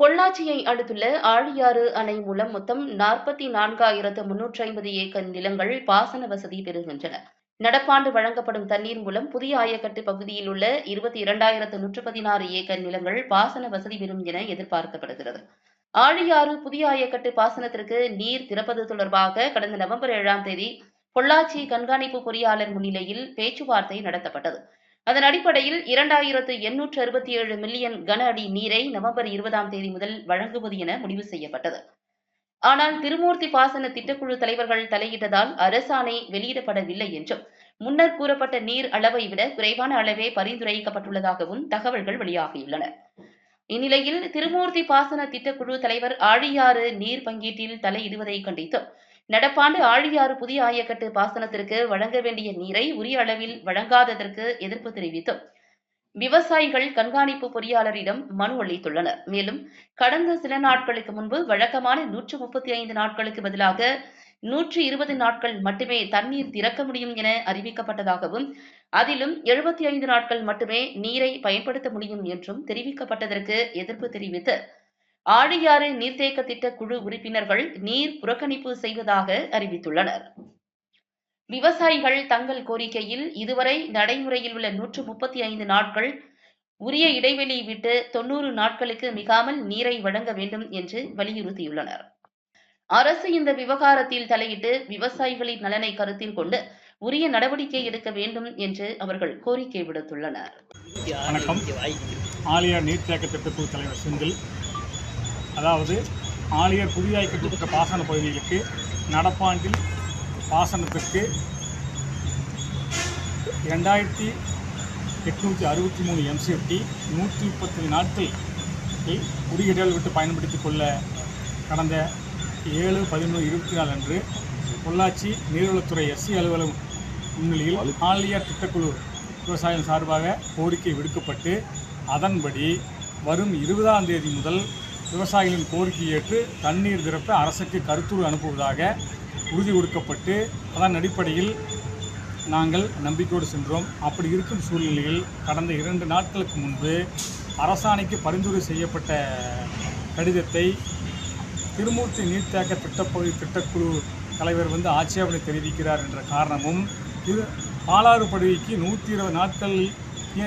பொள்ளாச்சியை அடுத்துள்ள ஆழியாறு அணை மூலம் மொத்தம் நாற்பத்தி நான்காயிரத்து முன்னூற்றி ஐம்பது ஏக்கர் நிலங்கள் பாசன வசதி பெறுகின்றன. நடப்பாண்டு வழங்கப்படும் தண்ணீர் மூலம் புதிய ஆயக்கட்டு பகுதியில் உள்ள இருபத்தி இரண்டாயிரத்து நூற்று பதினாறு ஏக்கர் நிலங்கள் பாசன வசதி பெறும் என எதிர்பார்க்கப்படுகிறது. ஆழியாறு புதிய ஆயக்கட்டு பாசனத்திற்கு நீர் திறப்பது தொடர்பாக கடந்த நவம்பர் ஏழாம் தேதி பொள்ளாச்சி கண்காணிப்பு பொறியாளர் முன்னிலையில் பேச்சுவார்த்தை நடத்தப்பட்டது. அதன் அடிப்படையில் இரண்டாயிரத்து எண்ணூற்று அறுபத்தி ஏழு மில்லியன் கன அடி நீரை நவம்பர் இருபதாம் தேதி முதல் வழங்குவது என முடிவு செய்யப்பட்டது. ஆனால் திருமூர்த்தி பாசன திட்டக்குழு தலைவர்கள் தலையிட்டதால் அரசாணை வெளியிடப்படவில்லை என்றும் முன்னர் கூறப்பட்ட நீர் அளவை விட குறைவான அளவே பரிந்துரைக்கப்பட்டுள்ளதாகவும் தகவல்கள் வெளியாகியுள்ளன. இந்நிலையில் திருமூர்த்தி பாசன திட்டக்குழு தலைவர் ஆழியாறு நீர் பங்கீட்டில் தலையிடுவதை கண்டித்தும் நடப்பாண்டு ஆழியாறு புதிய ஆயக்கட்டு பாசனத்திற்கு வழங்க வேண்டிய நீரை உரிய அளவில் வழங்காததற்கு எதிர்ப்பு தெரிவித்தும். விவசாயிகள் கண்காணிப்பு பொறியாளரிடம் மனு அளித்துள்ளனர். மேலும் கடந்த சில நாட்களுக்கு முன்பு வழக்கமான நூற்று முப்பத்தி ஐந்து நாட்களுக்கு பதிலாக நூற்று இருபது நாட்கள் மட்டுமே தண்ணீர் திறக்க முடியும் என அறிவிக்கப்பட்டதாகவும் அதிலும் எழுபத்தி ஐந்து நாட்கள் மட்டுமே நீரை பயன்படுத்த முடியும் என்றும் தெரிவிக்கப்பட்டதற்கு எதிர்ப்பு தெரிவித்து ஆழியாறு நீர்த்தேக்க திட்ட குழு உறுப்பினர்கள் நீர் புறக்கணிப்பு செய்வதாக அறிவித்துள்ளனர். விவசாயிகள் தங்கள் கோரிக்கையில் இதுவரை நடைமுறையில் உள்ள நூற்று முப்பத்தி ஐந்து நாட்கள் உரிய இடைவெளி விட்டு தொன்னூறு நாட்களுக்கு மிகாமல் நீரை வழங்க வேண்டும் என்று வலியுறுத்தியுள்ளனர். அரசு இந்த விவகாரத்தில் தலையிட்டு விவசாயிகளின் நலனை கருத்தில் கொண்டு உரிய நடவடிக்கை எடுக்க வேண்டும் என்று அவர்கள் கோரிக்கை விடுத்துள்ளனர். வணக்கம். ஆலியா நீர்த்தேக்க திட்டக்குழு தலைவர் செந்தில் அதாவது ஆலியார் புதிதாய் கட்டப்பட்ட பாசன பகுதிகளுக்கு நடப்பாண்டில் பாசனத்திற்கு ரெண்டாயிரத்தி எட்நூற்றி அறுபத்தி மூணு எம்சிஎஃப்டி நூற்றி முப்பத்தி நாட்கள் குடியிடல் விட்டு பயன்படுத்திக் கொள்ள கடந்த ஏழு பதினொன்று இருபத்தி நாலு அன்று பொள்ளாச்சி நீர்வளத்துறை எஸ்சி அலுவலகம் முன்னிலையில் ஆலியார் திட்டக்குழு விவசாயம் சார்பாக கோரிக்கை விடுக்கப்பட்டு அதன்படி வரும் இருபதாம் தேதி முதல் விவசாயிகளின் கோரிக்கை ஏற்று தண்ணீர் திறப்ப அரசுக்கு கருத்துரு அனுப்புவதாக உறுதி கொடுக்கப்பட்டு அதன் அடிப்படையில் நாங்கள் நம்பிக்கையோடு சென்றோம். அப்படி இருக்கும் சூழ்நிலையில் கடந்த இரண்டு நாட்களுக்கு முன்பு அரசாணைக்கு பரிந்துரை செய்யப்பட்ட கடிதத்தை திருமூர்த்தி நீர்த்தேக்க திட்டப்பகுதி திட்டக்குழு தலைவர் வந்து ஆட்சேபனை தெரிவிக்கிறார் என்ற காரணமும் இது பாலாறு படுகைக்கு நூற்றி இருபது நாட்கள்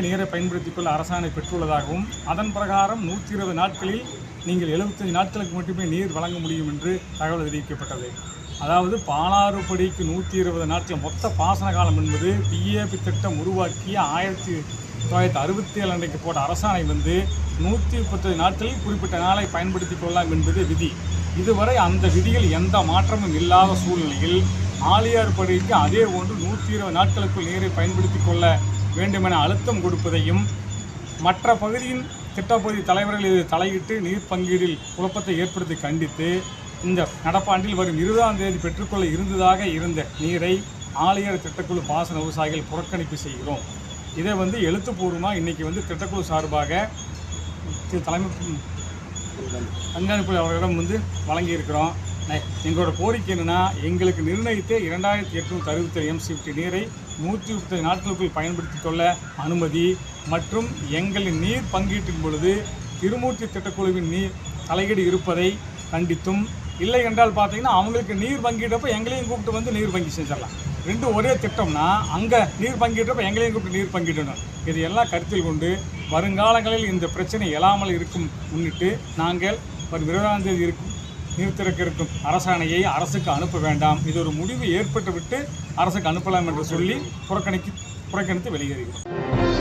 நீரை பயன்படுத்திக் கொள்ள அரசாணை பெற்றுள்ளதாகவும் அதன் பிரகாரம் நூற்றி இருபது நாட்களில் நீங்கள் எழுபத்தஞ்சு நாட்களுக்கு மட்டுமே நீர் வழங்க முடியும் என்று தகவல் தெரிவிக்கப்பட்டது. அதாவது பாலாறு படிக்கு நூற்றி இருபது நாட்கள். மொத்த பாசன காலம் என்பது பிஏபி திட்டம் உருவாக்கிய ஆயிரத்தி தொள்ளாயிரத்தி அறுபத்தி ஏழு அன்றைக்கு போட்ட அரசாணை வந்து நூற்றி முப்பத்தஞ்சு நாட்களில் குறிப்பிட்ட நாளை பயன்படுத்திக் கொள்ளலாம் என்பது விதி. இதுவரை அந்த விதியில் எந்த மாற்றமும் இல்லாத சூழ்நிலையில் ஆலியார் படிக்கு அதே ஒன்று நூற்றி இருபது நாட்களுக்குள் நீரை பயன்படுத்திக் கொள்ள வேண்டுமென அழுத்தம் கொடுப்பதையும் மற்ற பகுதியின் திட்டப்பகுதி தலைவர்கள் இது தலையிட்டு நீர் பங்கீடில் குழப்பத்தை ஏற்படுத்தி கண்டித்து இந்த நடப்பாண்டில் வரும் இருபதாம் தேதி பெற்றுக்கொள்ள இருந்ததாக இருந்த நீரை ஆலியர் திட்டக்குழு பாசன விவசாயிகள் புறக்கணிப்பு செய்கிறோம். இதை வந்து எழுத்துப்பூர்வமாக இன்றைக்கி வந்து திட்டக்குழு சார்பாக தலைமை கண்காணிப்பு அவர்களிடம் வந்து வழங்கியிருக்கிறோம். எங்களோட கோரிக்கை என்னென்னா எங்களுக்கு நிர்ணயித்த இரண்டாயிரத்தி எட்நூற்றி அறுபத்தி எம்சிஃப்டி நீரை நூற்றி முப்பது நாட்களுக்குள் பயன்படுத்திக் கொள்ள அனுமதி மற்றும் எங்களின் நீர் பங்கீட்டின் பொழுது திருமூர்த்தி திட்டக்குழுவின் நீர் தலையீடு இருப்பதை கண்டித்தும். இல்லை என்றால் பார்த்தீங்கன்னா அவங்களுக்கு நீர் பங்கிட்டப்போ எங்களையும் கூப்பிட்டு வந்து நீர் பங்கி செஞ்சிடலாம். ரெண்டும் ஒரே திட்டம்னா அங்கே நீர் பங்கிட்டப்போ எங்களையும் கூப்பிட்டு நீர் பங்கிடணும் இது எல்லாம் கருத்தில் கொண்டு வருங்காலங்களில் இந்த பிரச்சனை எழாமல் இருக்கும் முன்னிட்டு நாங்கள் வரும் இருபதாம் தேதி இருக்கும் நீர் இருக்கும் அரசாணையை அரசுக்கு அனுப்ப வேண்டாம். இது ஒரு முடிவு ஏற்பட்டுவிட்டு அரசுக்கு அனுப்பலாம் என்று சொல்லி புறக்கணிக்கு புறக்கணித்து வெளியேறுகிறோம்.